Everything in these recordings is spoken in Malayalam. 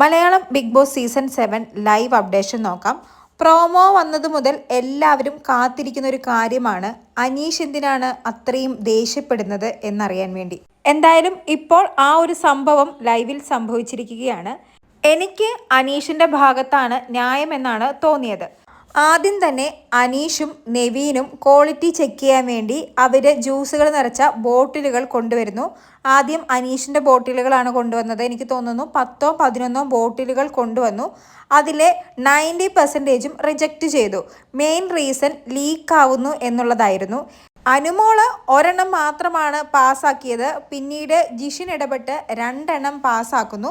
Malayalam Big Boss season seven live updation നോക്കാം. പ്രോമോ വന്നത് മുതൽ എല്ലാവരും കാത്തിരിക്കുന്ന ഒരു കാര്യമാണ്. അനീഷ് എന്തിനാണ് അത്രയും ദേഷ്യപ്പെടുന്നത് എന്നറിയാൻ വേണ്ടി. എന്തായാലും ഇപ്പോൾ ആ ഒരു സംഭവം ലൈവിൽ സംഭവിച്ചിരിക്കുകയാണ്. എനിക്ക് അനീഷിന്റെ ഭാഗത്താണ് ന്യായമെന്നാണ് തോന്നിയത്. ആദ്യം തന്നെ അനീഷും നെവീനും ക്വാളിറ്റി ചെക്ക് ചെയ്യാൻ വേണ്ടി അവർ ജ്യൂസുകൾ നിറച്ച ബോട്ടിലുകൾ കൊണ്ടുവരുന്നു. ആദ്യം അനീഷിന്റെ ബോട്ടിലുകളാണ് കൊണ്ടുവന്നത്. എനിക്ക് തോന്നുന്നു പത്തോ പതിനൊന്നോ ബോട്ടിലുകൾ കൊണ്ടുവന്നു. അതിലെ നയന്റി പെർസെന്റേജും റിജക്റ്റ് ചെയ്തു. മെയിൻ റീസൺ ലീക്കാവുന്നു എന്നുള്ളതായിരുന്നു. അനുമോൾ ഒരെണ്ണം മാത്രമാണ് പാസ്സാക്കിയത്. പിന്നീട് ജിഷിൻ ഇടപെട്ട് രണ്ടെണ്ണം പാസ്സാക്കുന്നു.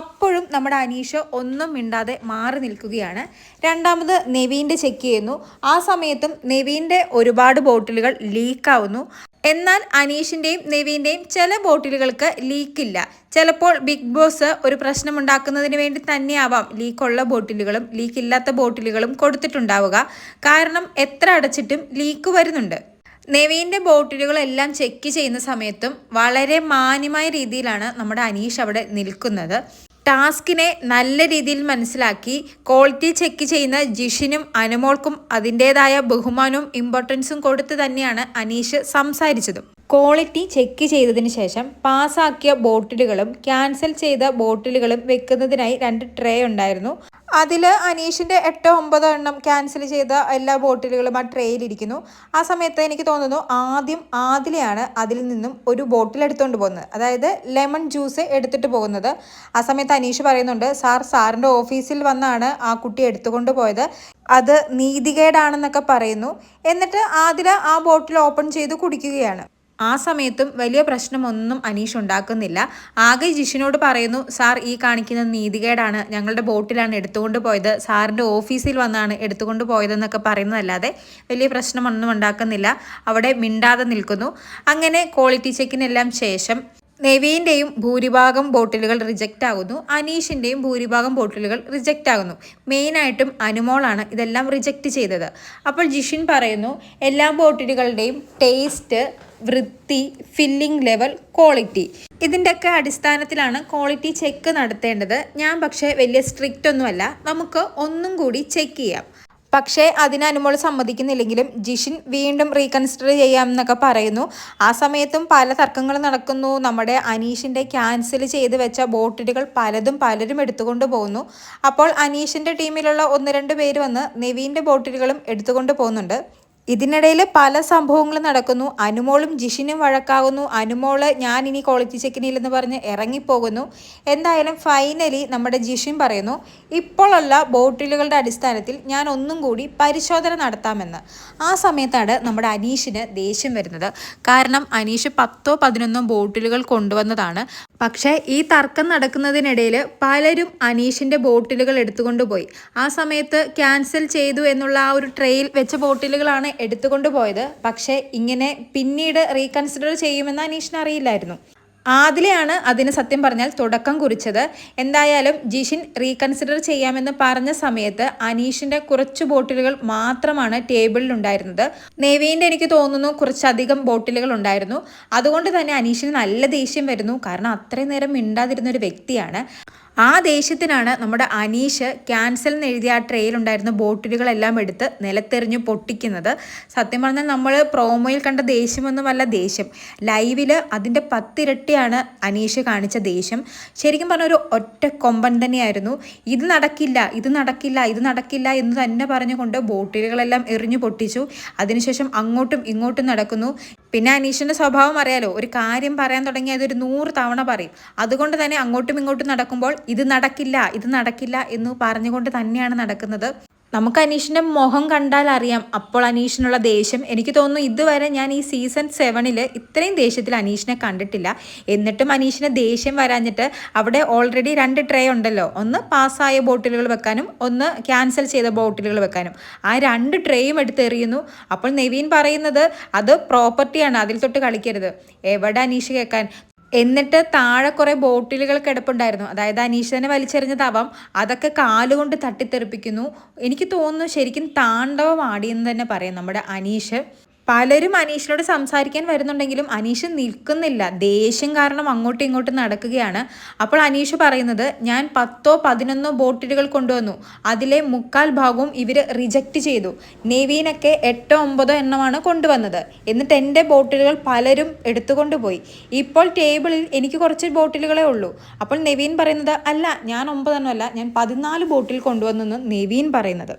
അപ്പോഴും നമ്മുടെ അനീഷ് ഒന്നും മിണ്ടാതെ മാറി നിൽക്കുകയാണ്. രണ്ടാമത് നെവീന്റെ ചെക്ക് ചെയ്യുന്നു. ആ സമയത്തും നെവീന്റെ ഒരുപാട് ബോട്ടിലുകൾ ലീക്കാവുന്നു എന്നാൽ അനീഷിന്റെയും നെവീന്റെയും ചില ബോട്ടിലുകൾക്ക് ലീക്കില്ല ചിലപ്പോൾ ബിഗ് ബോസ് ഒരു പ്രശ്നമുണ്ടാക്കുന്നതിന് വേണ്ടി തന്നെയാവാം ലീക്കുള്ള ബോട്ടിലുകളും ലീക്കില്ലാത്ത ബോട്ടിലുകളും കൊടുത്തിട്ടുണ്ടാവുക. കാരണം എത്ര അടച്ചിട്ടും ലീക്ക് വരുന്നുണ്ട്. നെവീന്റെ ബോട്ടിലുകളെല്ലാം ചെക്ക് ചെയ്യുന്ന സമയത്തും വളരെ മാന്യമായ രീതിയിലാണ് നമ്മുടെ അനീഷ് അവിടെ നിൽക്കുന്നത്. ടാസ്കിനെ നല്ല രീതിയിൽ മനസ്സിലാക്കി ക്വാളിറ്റി ചെക്ക് ചെയ്യുന്ന ജിഷിനും അനുമോൾക്കും അതിന്റേതായ ബഹുമാനവും ഇമ്പോർട്ടൻസും കൊടുത്ത് തന്നെയാണ് അനീഷ് സംസാരിച്ചതും. ക്വാളിറ്റി ചെക്ക് ചെയ്തതിന് ശേഷം പാസ്സാക്കിയ ബോട്ടിലുകളും ക്യാൻസൽ ചെയ്ത ബോട്ടിലുകളും വെക്കുന്നതിനായി രണ്ട് ട്രേ ഉണ്ടായിരുന്നു. അതിൽ അനീഷിന്റെ എട്ടോ ഒമ്പതോ എണ്ണം ക്യാൻസൽ ചെയ്ത എല്ലാ ബോട്ടിലുകളും ആ ട്രേയിലിരിക്കുന്നു. ആ സമയത്ത് എനിക്ക് തോന്നുന്നു ആദ്യം ആദിലെയാണ് അതിൽ നിന്നും ഒരു ബോട്ടിൽ എടുത്തുകൊണ്ട് പോകുന്നത്. അതായത് ലെമൺ ജ്യൂസ് എടുത്തിട്ട് പോകുന്നത്. ആ സമയത്ത് അനീഷ് പറയുന്നുണ്ട് സാർ സാറിന്റെ ഓഫീസിൽ വന്നാണ് ആ കുട്ടി എടുത്തുകൊണ്ട് പോയത്. അത് നീതികേടാണെന്നൊക്കെ പറയുന്നു. എന്നിട്ട് ആദില ആ ബോട്ടിൽ ഓപ്പൺ ചെയ്ത് കുടിക്കുകയാണ്. ആ സമയത്തും വലിയ പ്രശ്നമൊന്നും അനീഷ് ഉണ്ടാക്കുന്നില്ല. ആകെ ജിഷിനോട് പറയുന്നു സാർ ഈ കാണിക്കുന്ന നീതികേടാണ് ഞങ്ങളുടെ ബോട്ടിലാണ് എടുത്തുകൊണ്ട് പോയത്. സാറിന്റെ ഓഫീസിൽ വന്നാണ് എടുത്തുകൊണ്ട് പോയതെന്നൊക്കെ പറയുന്നതല്ലാതെ വലിയ പ്രശ്നമൊന്നും ഉണ്ടാക്കുന്നില്ല. അവിടെ മിണ്ടാതെ നിൽക്കുന്നു. അങ്ങനെ ക്വാളിറ്റി ചെക്കിനെല്ലാം ശേഷം നെവീന്റെയും ഭൂരിഭാഗം ബോട്ടിലുകൾ റിജക്റ്റ് ആകുന്നു. അനീഷിന്റെയും ഭൂരിഭാഗം ബോട്ടിലുകൾ റിജക്റ്റ് ആകുന്നു. മെയിനായിട്ടും അനുമോളാണ് ഇതെല്ലാം റിജക്റ്റ് ചെയ്തത്. അപ്പോൾ ജിഷിൻ പറയുന്നു എല്ലാ ബോട്ടിലുകളുടെയും ടേസ്റ്റ് വൃത്തി ഫില്ലിംഗ് ലെവൽ ക്വാളിറ്റി ഇതിന്റെയൊക്കെ അടിസ്ഥാനത്തിലാണ് ക്വാളിറ്റി ചെക്ക് നടത്തേണ്ടത്. ഞാൻ പക്ഷേ വലിയ സ്ട്രിക്റ്റ് ഒന്നുമല്ല. നമുക്ക് ഒന്നും കൂടി ചെക്ക് ചെയ്യാം. പക്ഷേ അതിന് അനുമോൾ സമ്മതിക്കുന്നില്ലെങ്കിലും ജിഷിൻ വീണ്ടും റീകൺസിഡർ ചെയ്യാമെന്നൊക്കെ പറയുന്നു. ആ സമയത്തും പല തർക്കങ്ങൾ നടക്കുന്നു. നമ്മുടെ അനീഷിന്റെ ക്യാൻസൽ ചെയ്ത് വെച്ച ബോട്ടിലുകൾ പലതും പലരും എടുത്തുകൊണ്ട് പോകുന്നു അപ്പോൾ അനീഷിന്റെ ടീമിലുള്ള ഒന്ന് രണ്ട് പേര് വന്ന് നെവീന്റെ ബോട്ടിലുകളും എടുത്തുകൊണ്ട് പോകുന്നുണ്ട്. ഇതിനിടയിൽ പല സംഭവങ്ങളും നടക്കുന്നു. അനുമോളും ജിഷിനും വഴക്കാകുന്നു. അനുമോൾ ഞാൻ ഇനി ക്വാളിറ്റി ചെക്കിനില്ലെന്ന് പറഞ്ഞ് ഇറങ്ങിപ്പോകുന്നു. എന്തായാലും ഫൈനലി നമ്മുടെ ജിഷിൻ പറയുന്നു ഇപ്പോഴുള്ള ബോട്ടിലുകളുടെ അടിസ്ഥാനത്തിൽ ഞാൻ ഒന്നും കൂടി പരിശോധന നടത്താമെന്ന്. ആ സമയത്താണ് നമ്മുടെ അനീഷിന് ദേഷ്യം വരുന്നത്. കാരണം അനീഷ് പത്തോ പതിനൊന്നോ ബോട്ടിലുകൾ കൊണ്ടുവന്നതാണ്. പക്ഷേ ഈ തർക്കം നടക്കുന്നതിനിടയിൽ പലരും അനീഷിന്റെ ബോട്ടിലുകൾ എടുത്തുകൊണ്ട് പോയി. ആ സമയത്ത് ക്യാൻസൽ ചെയ്തു എന്നുള്ള ആ ഒരു ട്രെയിൽ വെച്ച ബോട്ടിലുകളാണ് എടുത്തുകൊണ്ട് പോയത്. പക്ഷേ ഇങ്ങനെ പിന്നീട് റീകൺസിഡർ ചെയ്യുമെന്ന് അനീഷിന് അറിയില്ലായിരുന്നു. ആദിലെയാണ് അതിന് സത്യം പറഞ്ഞാൽ തുടക്കം കുറിച്ചത്. എന്തായാലും ജിഷിൻ റീകൺസിഡർ ചെയ്യാമെന്ന് പറഞ്ഞ സമയത്ത് അനീഷിന്റെ കുറച്ച് ബോട്ടിലുകൾ മാത്രമാണ് ടേബിളിൽ ഉണ്ടായിരുന്നത് നേവീന്റെ എനിക്ക് തോന്നുന്നു കുറച്ചധികം ബോട്ടിലുകൾ ഉണ്ടായിരുന്നു. അതുകൊണ്ട് തന്നെ അനീഷിന് നല്ല ദേഷ്യം വരുന്നു. കാരണം അത്രയും നേരം മിണ്ടാതിരുന്ന ഒരു വ്യക്തിയാണ്. ആ ദേഷ്യത്തിനാണ് നമ്മുടെ അനീഷ് ക്യാൻസൽ എന്ന് എഴുതിയ ആ ട്രെയിലുണ്ടായിരുന്ന ബോട്ടിലുകളെല്ലാം എടുത്ത് നിലത്തെറിഞ്ഞ് പൊട്ടിക്കുന്നത്. സത്യം പറഞ്ഞാൽ നമ്മൾ പ്രോമോയിൽ കണ്ട ദേഷ്യമൊന്നുമല്ല ദേഷ്യം. ലൈവിൽ അതിന്റെ പത്തിരട്ടിയാണ് അനീഷ് കാണിച്ച ദേഷ്യം. ശരിക്കും പറഞ്ഞ ഒരു ഒറ്റ കൊമ്പൻ തന്നെയായിരുന്നു. ഇത് നടക്കില്ല ഇത് നടക്കില്ല ഇത് നടക്കില്ല എന്ന് തന്നെ പറഞ്ഞുകൊണ്ട് ബോട്ടിലുകളെല്ലാം എറിഞ്ഞു പൊട്ടിച്ചു. അതിനുശേഷം അങ്ങോട്ടും ഇങ്ങോട്ടും നടക്കുന്നു. പിന്നെ അനീഷിന്റെ സ്വഭാവം അറിയാലോ ഒരു കാര്യം പറയാൻ തുടങ്ങി അതൊരു നൂറ് തവണ പറയും. അതുകൊണ്ട് തന്നെ അങ്ങോട്ടും ഇങ്ങോട്ടും നടക്കുമ്പോൾ ഇത് നടക്കില്ല ഇത് നടക്കില്ല എന്ന് പറഞ്ഞുകൊണ്ട് തന്നെയാണ് നടക്കുന്നത്. നമുക്ക് അനീഷിന്റെ മുഖം കണ്ടാൽ അറിയാം. അപ്പോൾ അനീഷിനുള്ള ദേഷ്യം. എനിക്ക് തോന്നുന്നു ഇതുവരെ ഞാൻ ഈ സീസൺ സെവനിൽ ഇത്രയും ദേഷ്യത്തിൽ അനീഷിനെ കണ്ടിട്ടില്ല. എന്നിട്ടും അനീഷിന് ദേഷ്യം വരാഞ്ഞിട്ട് അവിടെ ഓൾറെഡി രണ്ട് ട്രേ ഉണ്ടല്ലോ. ഒന്ന് പാസ്സായ ബോട്ടിലുകൾ വെക്കാനും ഒന്ന് ക്യാൻസൽ ചെയ്ത ബോട്ടിലുകൾ വെക്കാനും. ആ രണ്ട് ട്രേയും എടുത്തെറിയുന്നു അപ്പോൾ നെവീൻ പറയുന്നത് അത് പ്രോപ്പർട്ടിയാണ് അതിൽ തൊട്ട് കളിക്കരുത്. എവിടെ അനീഷ് കേൾക്കാൻ? എന്നിട്ട് താഴെ കുറേ ബോട്ടിലുകൾ കിടപ്പുണ്ടായിരുന്നു. അതായത് അനീഷനെ വലിച്ചെറിഞ്ഞ വലിച്ചെറിഞ്ഞതാവാം. അതൊക്കെ കാലുകൊണ്ട് തട്ടിത്തെറിപ്പിക്കുന്നു. എനിക്ക് തോന്നുന്നു ശരിക്കും താണ്ഡവം ആടിയെന്ന് തന്നെ പറയാം നമ്മുടെ അനീഷ്. പലരും അനീഷിനോട് സംസാരിക്കാൻ വരുന്നുണ്ടെങ്കിലും അനീഷ് നിൽക്കുന്നില്ല. ദേഷ്യം കാരണം അങ്ങോട്ടും ഇങ്ങോട്ടും നടക്കുകയാണ്. അപ്പോൾ അനീഷ് പറയുന്നത് ഞാൻ പത്തോ പതിനൊന്നോ ബോട്ടിലുകൾ കൊണ്ടുവന്നു. അതിലെ മുക്കാൽ ഭാഗവും ഇവർ റിജക്റ്റ് ചെയ്തു. നെവീനൊക്കെ എട്ടോ ഒമ്പതോ എണ്ണമാണ് കൊണ്ടുവന്നത്. എന്നിട്ട് എന്റെ ബോട്ടിലുകൾ പലരും എടുത്തുകൊണ്ടുപോയി ഇപ്പോൾ ടേബിളിൽ എനിക്ക് കുറച്ച് ബോട്ടിലുകളേ ഉള്ളൂ. അപ്പോൾ നെവീൻ പറയുന്നത് അല്ല ഞാൻ ഒമ്പതെണ്ണമല്ല ഞാൻ പതിനാല് ബോട്ടിൽ കൊണ്ടുവന്നെന്ന് നെവീൻ പറയുന്നത്.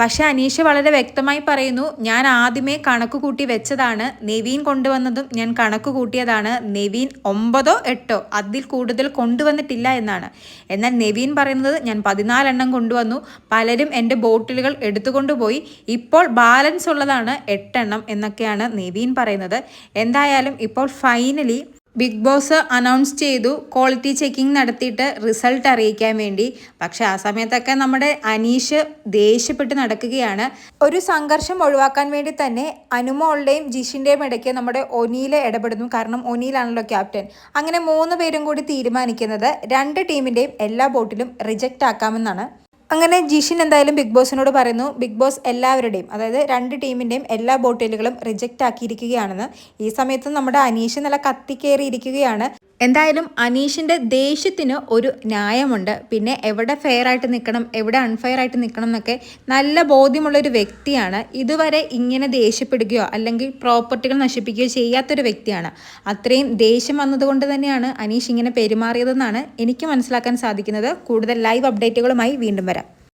പക്ഷെ അനീഷ് വളരെ വ്യക്തമായി പറയുന്നു ഞാൻ ആദ്യമേ കണക്ക് കൂട്ടി വെച്ചതാണ്. നെവീൻ കൊണ്ടുവന്നതും ഞാൻ കണക്ക് കൂട്ടിയതാണ്. നെവീൻ ഒമ്പതോ എട്ടോ അതിൽ കൂടുതൽ കൊണ്ടുവന്നിട്ടില്ല എന്നാണ്. എന്നാൽ നെവീൻ പറയുന്നത് ഞാൻ പതിനാലെണ്ണം കൊണ്ടുവന്നു. പലരും എന്റെ ബോട്ടിലുകൾ എടുത്തുകൊണ്ടുപോയി. ഇപ്പോൾ ബാലൻസ് ഉള്ളതാണ് എട്ടെണ്ണം എന്നൊക്കെയാണ് നെവീൻ പറയുന്നത്. എന്തായാലും ഇപ്പോൾ ഫൈനലി ബിഗ് ബോസ് അനൗൺസ് ചെയ്തു. ക്വാളിറ്റി ചെക്കിംഗ് നടത്തിയിട്ട് റിസൾട്ട് അറിയിക്കാൻ വേണ്ടി. പക്ഷേ ആ സമയത്തൊക്കെ നമ്മുടെ അനീഷ് ദേഷ്യപ്പെട്ട് നടക്കുകയാണ്. ഒരു സംഘർഷം ഒഴിവാക്കാൻ വേണ്ടി തന്നെ അനുമോളുടെയും ജിഷിന്റെയും ഇടയ്ക്ക് നമ്മുടെ ഒനീൽ ഇടപെടുന്നു. കാരണം ഒനീലാണല്ലോ ക്യാപ്റ്റൻ അങ്ങനെ മൂന്ന് പേരും കൂടി തീരുമാനിക്കുന്നത്. രണ്ട് ടീമിന്റെയും എല്ലാ ബോട്ടിലും റിജക്റ്റ് ആക്കാമെന്നാണ്. അങ്ങനെ ജിഷിൻ എന്തായാലും ബിഗ് ബോസിനോട് പറയുന്നു ബിഗ് ബോസ് എല്ലാവരുടെയും അതായത് രണ്ട് ടീമിന്റെയും എല്ലാ ബോട്ടിലുകളും റിജക്റ്റ് ആക്കിയിരിക്കുകയാണെന്ന് ഈ സമയത്ത് നമ്മുടെ അനീഷ് നല്ല കത്തിക്കേറിയിരിക്കുകയാണ് എന്തായാലും അനീഷിന്റെ ദേഷ്യത്തിന് ഒരു ന്യായമുണ്ട്. പിന്നെ എവിടെ ഫെയർ ആയിട്ട് നിൽക്കണം എവിടെ അൺഫെയർ ആയിട്ട് നിൽക്കണം എന്നൊക്കെ നല്ല ബോധ്യമുള്ളൊരു വ്യക്തിയാണ്. ഇതുവരെ ഇങ്ങനെ ദേഷ്യപ്പെടുകയോ അല്ലെങ്കിൽ പ്രോപ്പർട്ടികൾ നശിപ്പിക്കുകയോ ചെയ്യാത്തൊരു വ്യക്തിയാണ്. അത്രയും ദേഷ്യം വന്നതുകൊണ്ട് തന്നെയാണ് അനീഷ് ഇങ്ങനെ പെരുമാറിയതെന്നാണ് എനിക്ക് മനസ്സിലാക്കാൻ സാധിക്കുന്നത്. കൂടുതൽ ലൈവ് അപ്ഡേറ്റുകളുമായി വീണ്ടും വരാം.